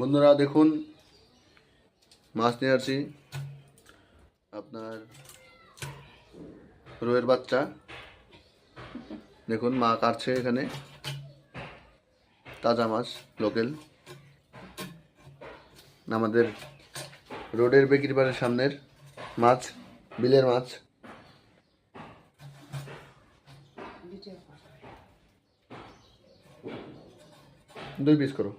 বন্ধুরা, দেখুন, মাছ নিয়ে আসি আপনার রোয়ের বাচ্চা। দেখুন, মা কাটছে এখানে। তাজা মাছ, লোকেল। আমাদের রোডের বেকির বাড়ির সামনের মাছ, বিলের মাছ। দুই পিস করো।